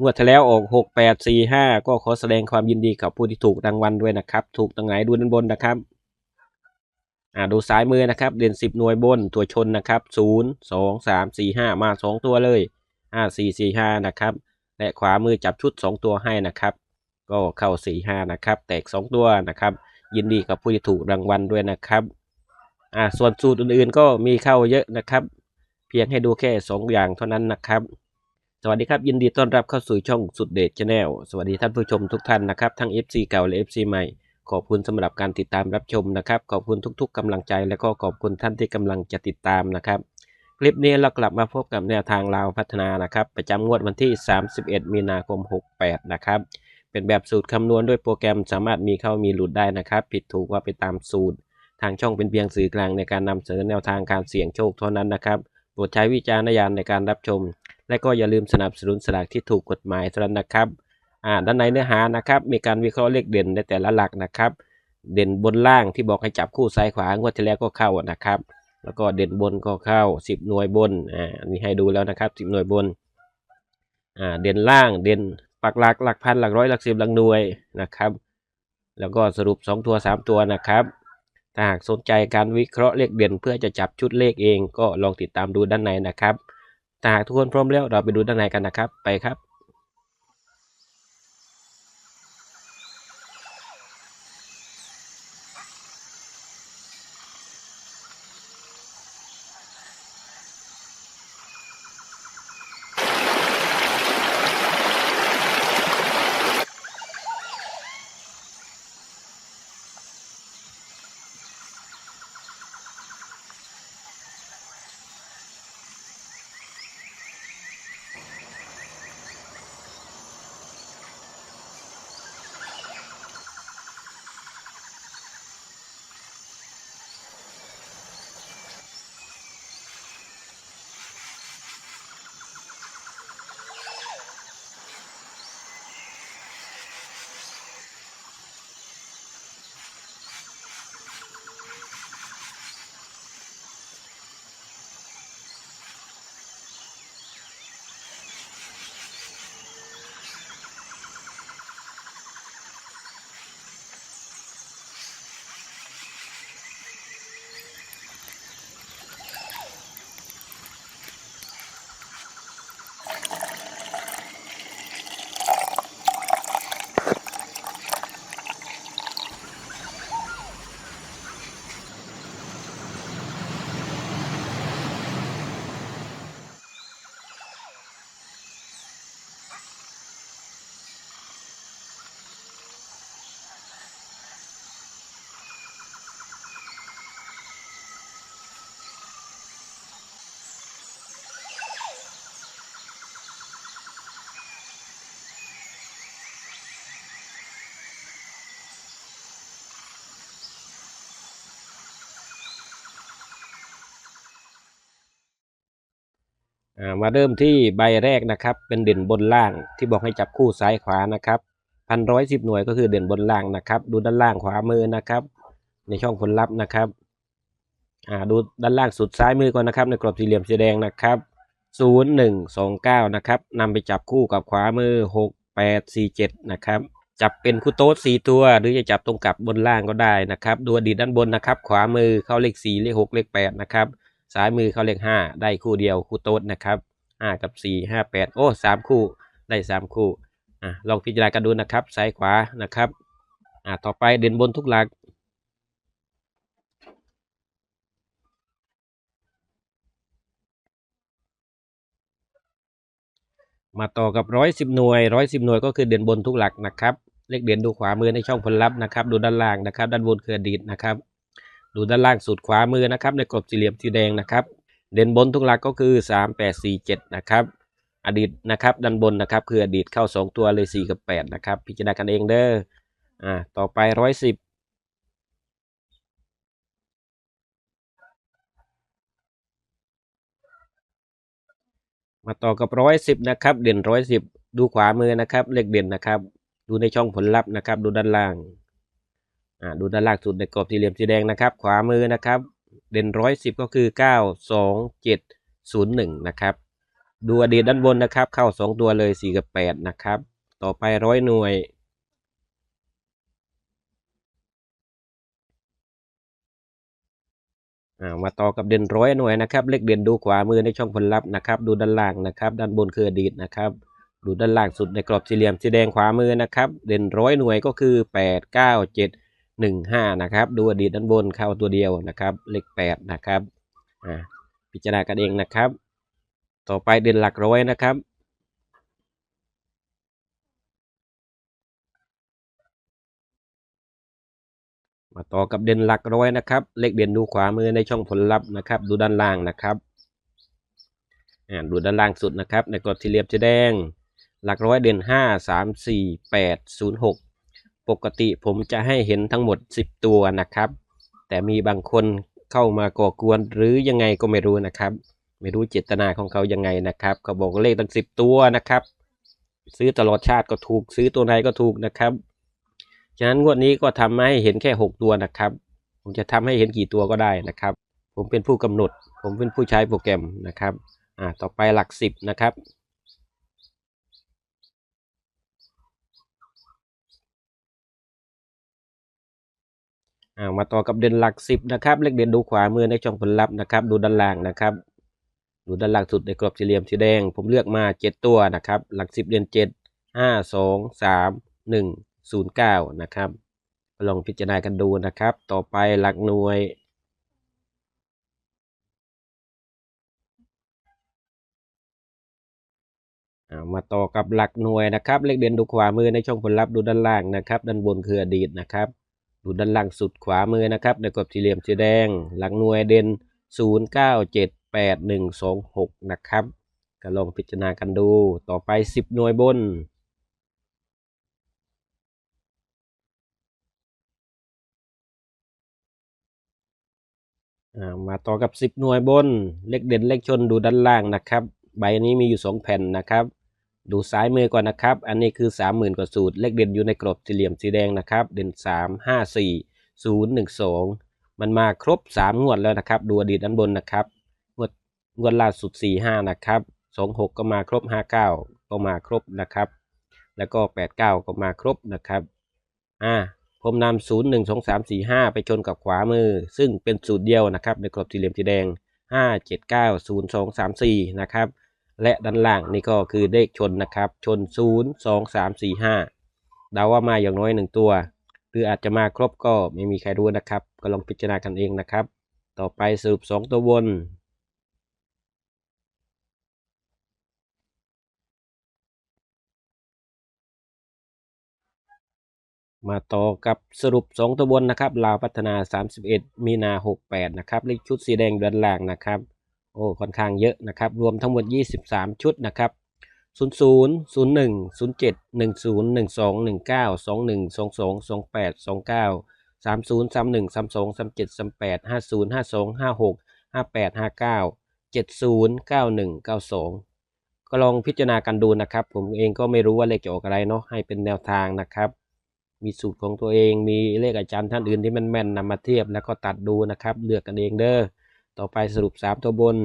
งวดที่แล้วออกหกแปดสี่ห้าก็ขอแสดงความยินดีกับผู้ที่ถูกรางวัลด้วยนะครับ ถูกตรงไหนดูด้านบนนะครับอ่าดูซ้ายมือนะครับ เด่นสิบหน่วยบนตัวชนนะครับศูนย์สองสามสี่ห้ามาสองตัวเลยห้าสี่สี่ห้านะครับ และขวามือจับชุดสองตัวให้นะครับ ก็เข้าสี่ห้านะครับ แตกสองตัวนะครับ ยินดีกับผู้ที่ถูกรางวัลด้วยนะครับอ่าส่วนสูตรอื่นๆก็มีเข้าเยอะนะครับ เพียงให้ดูแค่สองอย่างเท่านั้นนะครับ สวัสดีครับ ยินดีต้อนรับเข้าสู่ช่องสุดเดชชาแนลสวัสดีท่านผู้ชมทุกท่านนะครับ ทั้ง FC เก่าและ FC ใหม่ ขอบคุณสำหรับการติดตามรับชมนะครับ ขอบคุณทุก ๆกำลังใจ และก็ขอบคุณท่านที่กำลังจะติดตามนะครับ คลิปนี้เรากลับมาพบกับแนวทางลาวพัฒนานะครับ ประจำงวดวันที่ 31 มีนาคม 68 นะครับ เป็นแบบสูตรคำนวณด้วยโปรแกรมสามารถมีเข้ามีหลุดได้นะครับ ผิดถูกว่าไปตามสูตร ทางช่องเป็นเพียงสื่อกลางในการนำเสนอแนวทางการเสี่ยงโชคเท่านั้นนะครับโปรดใช้วิจารณญาณในการรับชม และก็อย่าลืมสนับสนุนสลากที่ถูกกฎหมายเท่านั้นนะครับอ่าด้านในเนื้อหานะครับ มีการวิเคราะห์เลขเด่นในแต่ละหลักนะครับ เด่นบนล่างที่บอกให้จับคู่ซ้ายขวางวดที่แล้วก็เข้านะครับ แล้วก็เด่นบนก็เข้า 10 หน่วยบนอ่าอันนี้ให้ดูแล้วนะครับ10 หน่วยบนอ่าเด่นล่างเด่นปักหลักหลักพันหลักร้อยหลักสิบหลักหน่วยนะครับ แล้วก็สรุป 2 ตัว 3 ตัวนะครับถ้าหากสนใจการวิเคราะห์เลขเด่นเพื่อจะจับชุดเลขเองก็ลองติดตามดูด้านในนะครับ แต่หากทุกคนพร้อมแล้วเราไปดูด้านในกันนะครับ ไปครับ อ่า มาเริ่มที่ใบแรกนะครับ เป็นเด่นบนล่างที่บอกให้จับคู่ซ้ายขวานะครับพันร้อยสิบหน่วยก็คือเด่นบนล่างนะครับ ดูด้านล่างขวามือนะครับ ในช่องผลลัพธ์นะครับอ่าดูด้านล่างสุดซ้ายมือก่อนนะครับ ในกรอบสี่เหลี่ยมสีแดงนะครับศูนย์หนึ่งสองเก้านะครับนำไปจับคู่กับขวามือหกแปดสี่เจ็ดนะครับจับเป็นคู่โต๊ดสี่ตัวหรือจะจับตรงกับบนล่างก็ได้นะครับดูอดีตด้านบนนะครับ ขวามือเข้าเลขสี่เลขหกเลขแปดนะครับ ซ้ายมือเขาเลขห้าได้คู่เดียวคู่โต๊ดนะครับห้ากับสี่ห้าแปดโอ้สามคู่ได้สามคู่อะลองพิจารณากันดูนะครับ ซ้ายขวานะครับอะต่อไปเด่นบนทุกหลักมาต่อกับร้อยสิบหน่วยร้อยสิบหน่วยก็คือเด่นบนทุกหลักนะครับ เลขเด่นดูขวามือในช่องผลลัพธ์นะครับ ดูด้านล่างนะครับ ด้านบนคืออดีตนะครับ ดูด้านล่างสุดขวามือนะครับในกรอบสี่เหลี่ยมสีแดงนะครับ เด่นบนทุกหลักก็คือสามแปดสี่เจ็ดนะครับ อดีตนะครับด้านบนนะครับคืออดีตเข้าสองตัวเลยสี่กับแปดนะครับ พิจารณากันเองเด้ออ่าต่อไปร้อยสิบมาต่อกับร้อยสิบนะครับ เด่นร้อยสิบดูขวามือนะครับ เลขเด่นนะครับ ดูในช่องผลลัพธ์นะครับ ดูด้านล่าง อ่าดูด้านล่างสุดในกรอบสี่เหลี่ยมสีแดงนะครับ ขวามือนะครับ เด่นร้อยสิบก็คือเก้าสองเจ็ดศูนย์หนึ่งนะครับ ดูอดีตด้านบนนะครับ เข้าสองตัวเลยสี่กับแปดนะครับ ต่อไปร้อยหน่วยมาต่อกับเด่นร้อยหน่วยนะครับ เลขเด่นดูขวามือในช่องผลลัพธ์นะครับ ดูด้านล่างนะครับ ด้านบนคืออดีตนะครับ ดูด้านล่างสุดในกรอบสี่เหลี่ยมสีแดงขวามือนะครับ เด่นร้อยหน่วยก็คือแปดเก้าเจ็ด หนึ่งห้านะครับ ดูอดีตด้านบนเข้าตัวเดียวนะครับ เลขแปดนะครับอ่าพิจารณากันเองนะครับ ต่อไปเด่นหลักร้อยนะครับ มาต่อกับเด่นหลักร้อยนะครับ เลขเด่นดูขวามือในช่องผลลัพธ์นะครับ ดูด้านล่างนะครับอ่าดูด้านล่างสุดนะครับ ในกรอบสี่เหลี่ยมสีแดง หลักร้อยเด่นห้าสามสี่แปกติผมจะให้เห็นทั้งหมดสิบตัวนะครับ แต่มีบางคนเข้ามาก่อกวนหรือยังไงก็ไม่รู้นะครับ ไม่รู้เจตนาของเขายังไงนะครับเขาบอกเลขตั้งสิบตัวนะครับ ซื้อตลอดชาติก็ถูก ซื้อตัวไหนก็ถูกนะครับฉะนั้นงวดนี้ก็ทำให้เห็นแค่หกตัวนะครับ ผมจะทำให้เห็นกี่ตัวก็ได้นะครับ ผมเป็นผู้กำหนด ผมเป็นผู้ใช้โปรแกรมนะครับอ่าต่อไปหลักสิบนะครับ มาต่อกับเด่นหลักสิบนะครับ เลขเด่นดูขวามือในช่องผลลัพธ์นะครับ ดูด้านล่างนะครับ ดูด้านล่างสุดในกรอบสี่เหลี่ยมสีแดง ผมเลือกมาเจ็ดตัวนะครับ หลักสิบเด่นเจ็ดห้าสองสามหนึ่งศูนย์เก้านะครับลองพิจารณากันดูนะครับ ต่อไปหลักหน่วยามาต่อกับหลักหน่วยนะครับ เลขเด่นดูขวามือในช่องผลลัพธ์ดูด้านล่างนะครับ ด้านบนคืออดีตนะครับ ดูด้านล่างสุดขวามือนะครับในกรอบสี่เหลี่ยมสีแดง หลักหน่วยเด่นศูนย์เก้าเจ็ดแปดหนึ่งสองหกนะครับก็ลองพิจารณากันดูต่อไปสิบหน่วยบน มาต่อกับ 10 หน่วยบน เลขเด่นเลขชนดูด้านล่างนะครับ ใบนี้มีอยู่ 2 แผ่นนะครับ ดูซ้ายมือก่อนนะครับ อันนี้คือ 30,000 กว่าสูตร เลขเด่นอยู่ในกรอบสี่เหลี่ยมสีแดงนะครับ เด่น 3 5 4 0 1 2 มันมาครบ 3 งวดแล้วนะครับ ดูอดีตด้านบนนะครับ งวดงวดล่าสุด 4 5 นะครับ 26 ก็มาครบ 59 ก็มาครบนะครับ แล้วก็ 89 ก็มาครบนะครับ อ่า ผมนำศูนย์หนึ่งสองสามสี่ห้าไปชนกับขวามือ ซึ่งเป็นสูตรเดียวนะครับ ในกรอบสี่เหลี่ยมสีแดงห้าเจ็ดเก้าศูนย์สองสามสี่นะครับ และด้านล่างนี่ก็คือเลขชนนะครับ ชนศูนย์สองสามสี่ห้าเดาว่ามาอย่างน้อยหนึ่งตัว หรืออาจจะมาครบก็ไม่มีใครรู้นะครับ ก็ลองพิจารณากันเองนะครับ ต่อไปสรุปสองตัวบนมาต่อกับสรุป 2 ตัวบนนะครับลาวพัฒนา 31 มีนา 68 นะครับเลขชุดสีแดงดือนล่างนะครับ อ้ค่อนข้างเยอะนะครับรวมทั้งหมด 23 ชุดนะครับ00 01 07 10 12 19 21 22 28 29 30 31 32 37 38 50 52 56 58 59 70 91 92 ก็ลองพิจารณากันดูนะครับ ผมเองก็ไม่รู้ว่าเลขจะออกอะไรเนาะให้เป็นแนวทางนะครับ มีสูตรของตัวเองมีเลขอาจารย์ท่านอื่นที่มันแม่นนำมาเทียบแล้วก็ตัดดูนะครับ เลือกกันเองเด้อ ต่อไปสรุป 3 ตัวบน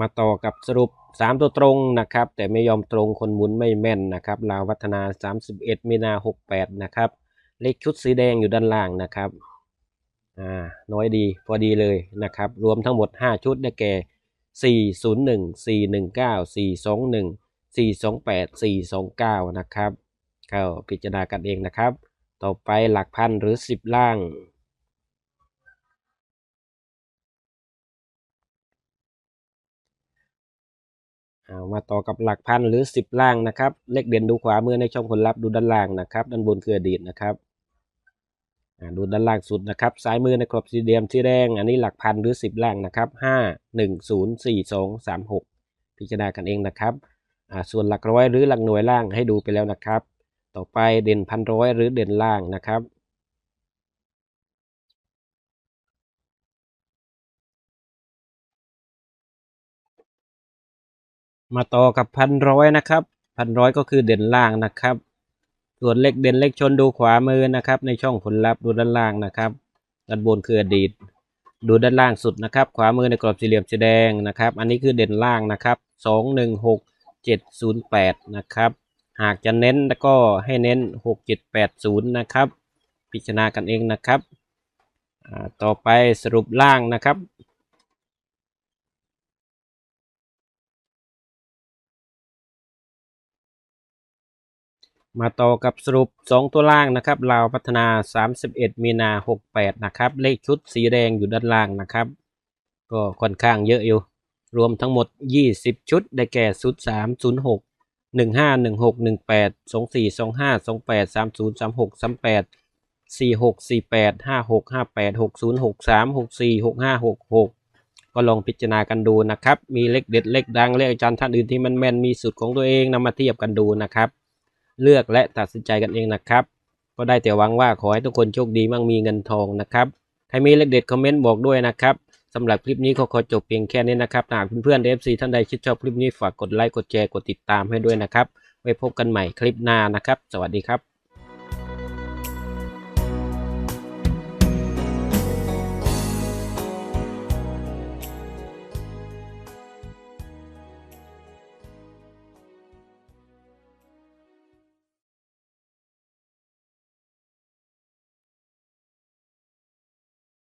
มาต่อกับสรุป 3 ตัวตรงนะครับ แต่ไม่ยอมตรงคนหมุนไม่แม่นนะครับลาววัฒนา 31 มีนา 68 นะครับ เลขชุดสีแดงอยู่ด้านล่างนะครับอ่าน้อยดีพอดีเลยนะครับ รวมทั้งหมด 5 ชุดได้แก่401 419 421 428 429 นะครับก็พิจารณากันเองนะครับ ต่อไปหลักพันหรือ10ล่าง เอามาต่อกับหลักพันหรือ10ล่างนะครับ เลขเด่นดูขวามือในช่องผลลัพธ์ดูด้านล่างนะครับ ด้านบนคืออดีตนะครับดูด้านล่างสุดนะครับ ซ้ายมือในกรอบสีแดงสีแดง อันนี้หลักพันหรือ10ล่างนะครับ5 1 0 4 2 3 6พิจารณากันเองนะครับ ส่วนหลักร้อยหรือหลักหน่วยล่างให้ดูไปแล้วนะครับ ต่อไปเด่นพันร้อยหรือเด่นล่างนะครับ มาต่อกับพันร้อยนะครับพันร้อยก็คือเด่นล่างนะครับ ส่วนเลขเด่นเลขชนดูขวามือนะครับ ในช่องผลลัพธ์ดูด้านล่างนะครับ ด้านบนคืออดีต ดูด้านล่างสุดนะครับ ขวามือในกรอบสี่เหลี่ยมสีแดงนะครับ อันนี้คือเด่นล่างนะครับสองหนึ่งหกเจ็ดศูนย์แปดนะครับ หากจะเน้นแล้วก็ให้เน้นหกเจ็ดแปดศูนย์นะครับ พิจารณากันเองนะครับ ต่อไปสรุปล่างนะครับ มาต่อกับสรุป 2 ตัวล่างนะครับลาวพัฒนา 31 มีนา 68 นะครับ เลขชุดสีแดงอยู่ด้านล่างนะครับ ก็ค่อนข้างเยอะอยู่ รวมทั้งหมด 20 ชุด ได้แก่ชุด 3 0 6 1 5 1 6 1 8 2 4 2 5 2 8 3 0 3 6 3 8 4 6 4 8 5 6 5 8 6 0 6 3 6 4 6 5 6 6ก็ลองพิจารณากันดูนะครับ มีเลขเด็ดเลขดังเลขอาจารย์ท่านอื่นที่มันแม่นมีสูตรของตัวเองนำมาเทียบกันดูนะครับ เลือกและตัดสินใจกันเองนะครับ ก็ได้แต่หวังว่าขอให้ทุกคนโชคดีมั่งมีเงินทองนะครับ ใครมีเลขเด็ดคอมเมนต์บอกด้วยนะครับ สำหรับคลิปนี้ก็ขอจบเพียงแค่นี้นะครับหากเพื่อนๆเอฟซีท่านใดชื่นชอบคลิปนี้ฝากกดไลค์กดแชร์กดติดตามให้ด้วยนะครับไว้พบกันใหม่คลิปหน้านะครับ สวัสดีครับ